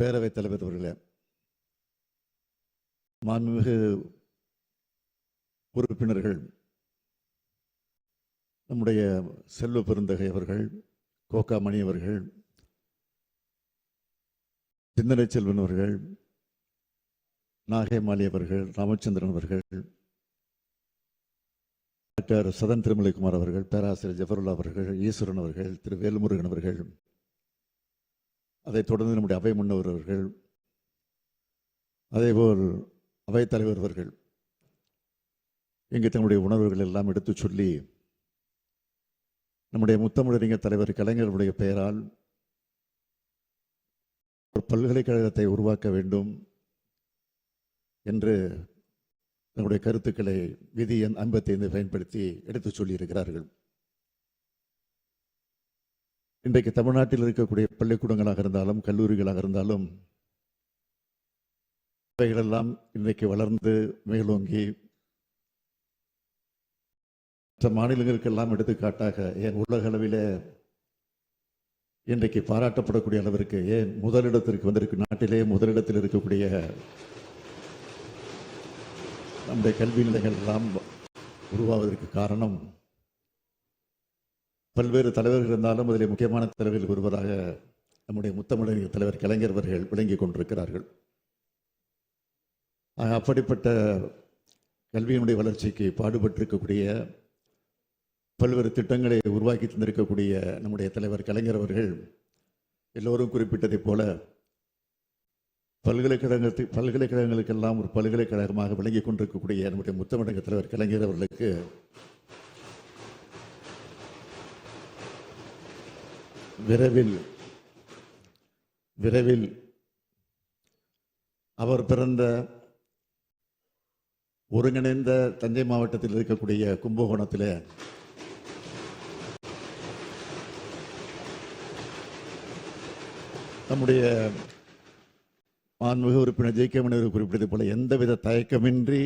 பேரவைத் தலைவர் அவர்களே மாண்புமிகு உறுப்பினர்கள் நம்முடைய செல்வ பெருந்தகை அவர்கள் கோகா மணி அவர்கள் சிந்தனை செல்வன் அவர்கள் நாகைமாலி அவர்கள் ராமச்சந்திரன் அவர்கள் டாக்டர் சதன் திருமலைக்குமார் அவர்கள் பேராசிரியர் ஜஃபருல்லா அவர்கள் ஈஸ்வரன் அவர்கள் திரு வேல்முருகன் அவர்கள் அதைத் தொடர்ந்து நம்முடைய அவை முன்னவர் அவர்கள் அதேபோல் அவைத்தலைவர் அவர்கள் இங்கு தங்களுடைய உணர்வுகள் எல்லாம் எடுத்துச் சொல்லி நம்முடைய முத்தமிழறிஞர் தலைவர் கலைஞருடைய பெயரால் ஒரு பல்கலைக்கழகத்தை உருவாக்க வேண்டும் என்று தங்களுடைய கருத்துக்களை விதி எண் ஐம்பத்தி ஐந்து பயன்படுத்தி எடுத்துச் சொல்லியிருக்கிறார்கள். இன்றைக்கு தமிழ்நாட்டில் இருக்கக்கூடிய பள்ளிக்கூடங்களாக இருந்தாலும் கல்லூரிகளாக இருந்தாலும் இவைகளெல்லாம் இன்றைக்கு வளர்ந்து மேலோங்கி மற்ற மாநிலங்களுக்கெல்லாம் எடுத்துக்காட்டாக ஏன் உலக அளவில் இன்றைக்கு பாராட்டப்படக்கூடிய அளவிற்கு ஏன் முதலிடத்திற்கு வந்திருக்கு நாட்டிலே முதலிடத்தில் இருக்கக்கூடிய நம்முடைய கல்வி நிலைகள் எல்லாம் உருவாவதற்கு காரணம் பல்வேறு தலைவர்கள் இருந்தாலும் அதில் முக்கியமான தலைவர்கள் ஒருவராக நம்முடைய முத்தமிழர் தலைவர் கலைஞர் அவர்கள் விளங்கிக் கொண்டிருக்கிறார்கள். அப்படிப்பட்ட கல்வியினுடைய வளர்ச்சிக்கு பாடுபட்டிருக்கக்கூடிய பல்வேறு திட்டங்களை உருவாக்கி தந்திருக்கக்கூடிய நம்முடைய தலைவர் கலைஞர் அவர்கள் எல்லோரும் குறிப்பிட்டதைப் போல பல்கலைக்கழகத்து பல்கலைக்கழகங்களுக்கெல்லாம் ஒரு பல்கலைக்கழகமாக விளங்கிக் கொண்டிருக்கக்கூடிய நம்முடைய முத்தமிழக தலைவர் கலைஞர் அவர்களுக்கு விரைவில் விரைவில் அவர் பிறந்த ஒருங்கிணைந்த தஞ்சை மாவட்டத்தில் இருக்கக்கூடிய கும்பகோணத்தில் நம்முடைய மாண்புமிகு உறுப்பினர் ஜே குறிப்பிட்டது போல எந்தவித தயக்கமின்றி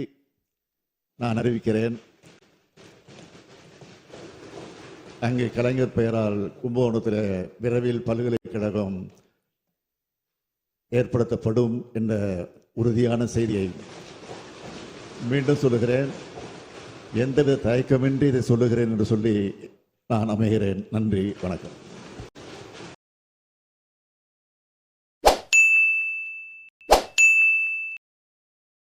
நான் அறிவிக்கிறேன். அங்கே கலைஞர் பெயரால் கும்பகோணத்தில் விரைவில் பல்கலைக்கழகம் ஏற்படுத்தப்படும் என்ற உறுதியான செய்தியை மீண்டும் சொல்லுகிறேன். எந்தவித தயக்கமின்றி இதை சொல்லுகிறேன் என்று சொல்லி நான் அமைகிறேன். நன்றி வணக்கம்.